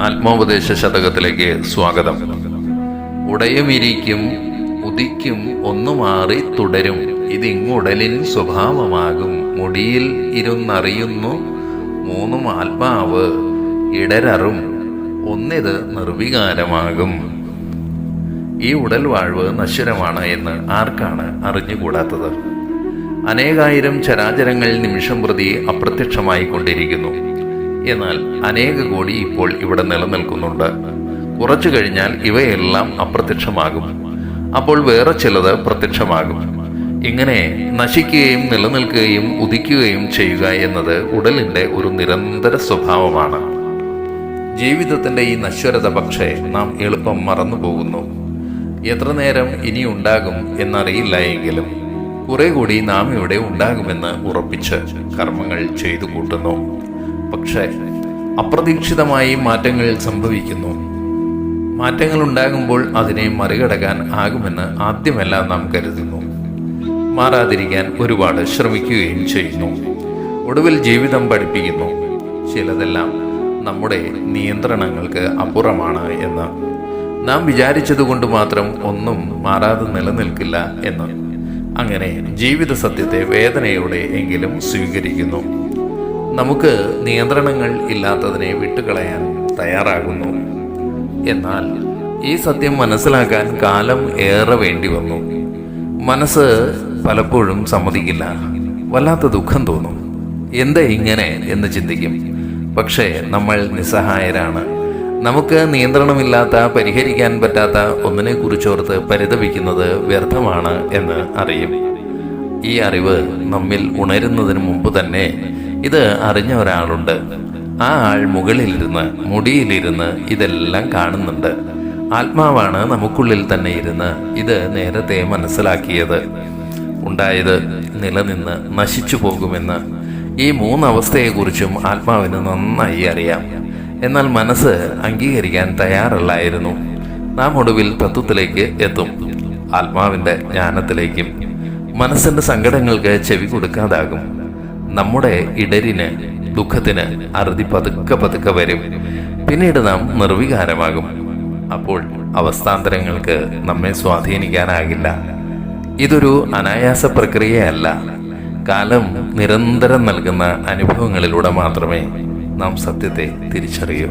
ആത്മോപദേശ ശതകത്തിലേക്ക് സ്വാഗതം. ഉടയുമിരിക്കും ഉദിക്കും ഒന്നു മാറി തുടരും. ഇതിങ്ങുടലിൻ സ്വഭാവമാകും. മുടിയിൽ ഇരുന്നറിയുന്നു മൂന്നും ആത്മാവ് ഇടരറും. ഒന്നിത് നിർവികാരമാകും. ഈ ഉടൽ വാഴ്വ് നശ്വരമാണ് എന്ന് ആർക്കാണ് അറിഞ്ഞുകൂടാത്തത്? അനേകായിരം ചരാചരങ്ങൾ നിമിഷം പ്രതി അപ്രത്യക്ഷമായി കൊണ്ടിരിക്കുന്നു എന്നാൽ അനേക കോടി ഇപ്പോൾ ഇവിടെ നിലനിൽക്കുന്നുണ്ട്. കുറച്ചു കഴിഞ്ഞാൽ ഇവയെല്ലാം അപ്രത്യക്ഷമാകും. അപ്പോൾ വേറെ ചിലത് പ്രത്യക്ഷമാകും. ഇങ്ങനെ നശിക്കുകയും നിലനിൽക്കുകയും ഉദിക്കുകയും ചെയ്യുക എന്നത് ഉടലിന്റെ ഒരു നിരന്തര സ്വഭാവമാണ്. ജീവിതത്തിന്റെ ഈ നശ്വരത പക്ഷേ നാം എളുപ്പം മറന്നു പോകുന്നു എത്ര നേരം ഇനി ഉണ്ടാകും എന്നറിയില്ല എങ്കിലും കുറെ കൂടി നാം ഇവിടെ ഉണ്ടാകുമെന്ന് ഉറപ്പിച്ച് കർമ്മങ്ങൾ ചെയ്തു കൂട്ടുന്നു. പക്ഷേ അപ്രതീക്ഷിതമായി മാറ്റങ്ങൾ സംഭവിക്കുന്നു. മാറ്റങ്ങൾ ഉണ്ടാകുമ്പോൾ അതിനെ മറികടക്കാൻ ആകുമെന്ന് ആദ്യമെല്ലാം നാം കരുതുന്നു. മാറാതിരിക്കാൻ ഒരുപാട് ശ്രമിക്കുകയും ചെയ്യുന്നു. ഒടുവിൽ ജീവിതം പഠിപ്പിക്കുന്നു. ചിലതെല്ലാം നമ്മുടെ നിയന്ത്രണങ്ങൾക്ക് അപ്പുറമാണ് എന്ന്. നാം വിചാരിച്ചതുകൊണ്ട് മാത്രം ഒന്നും മാറാതെ നിലനിൽക്കില്ല എന്ന്. അങ്ങനെ ജീവിത സത്യത്തെ വേദനയോടെ എങ്കിലും സ്വീകരിക്കുന്നു. നമുക്ക് നിയന്ത്രണങ്ങൾ ഇല്ലാത്തതിനെ വിട്ടുകളയാൻ തയ്യാറാകുന്നു. എന്നാൽ ഈ സത്യം മനസ്സിലാക്കാൻ കാലം ഏറെ വേണ്ടി വന്നു. മനസ്സ് പലപ്പോഴും സമ്മതിക്കില്ല. വല്ലാത്ത ദുഃഖം തോന്നും. എന്താ ഇങ്ങനെ എന്ന് ചിന്തിക്കും. പക്ഷേ നമ്മൾ നിസ്സഹായരാണ്. നമുക്ക് നിയന്ത്രണമില്ലാത്ത പരിഹരിക്കാൻ പറ്റാത്ത ഒന്നിനെ കുറിച്ചോർത്ത് പരിതപിക്കുന്നത് വ്യർത്ഥമാണ് എന്ന് അറിയും. ഈ അറിവ് നമ്മിൽ ഉണരുന്നതിന് മുമ്പ് തന്നെ ഇത് അറിഞ്ഞ ഒരാളുണ്ട്. ആ ആൾ മുകളിലിരുന്ന് മുടിയിലിരുന്ന് ഇതെല്ലാം കാണുന്നുണ്ട്. ആത്മാവാണ് നമുക്കുള്ളിൽ തന്നെ ഇരുന്ന് ഇത് നേരത്തെ മനസ്സിലാക്കിയത്. ഉണ്ടായത് നിലനിന്ന് നശിച്ചു പോകുമെന്ന്. ഈ മൂന്നവസ്ഥയെക്കുറിച്ചും ആത്മാവിന് നന്നായി അറിയാം. എന്നാൽ മനസ്സ് അംഗീകരിക്കാൻ തയ്യാറല്ലായിരുന്നു. നാം ഒടുവിൽ തത്വത്തിലേക്ക് എത്തും ആത്മാവിന്റെ ജ്ഞാനത്തിലേക്കും മനസ്സിന്റെ സങ്കടങ്ങൾക്ക് ചെവി കൊടുക്കാതാകും. നമ്മുടെ ഇടരിന് ദുഃഖത്തിന് അറുതി പതുക്കെ പതുക്കെ വരും. പിന്നീട് നാം നിർവികാരമാകും. അപ്പോൾ അവസ്ഥാന്തരങ്ങൾക്ക് നമ്മെ സ്വാധീനിക്കാനാകില്ല. ഇതൊരു അനായാസ പ്രക്രിയയല്ല. കാലം നിരന്തരം നൽകുന്ന അനുഭവങ്ങളിലൂടെ മാത്രമേ നാം സത്യത്തെ തിരിച്ചറിയൂ.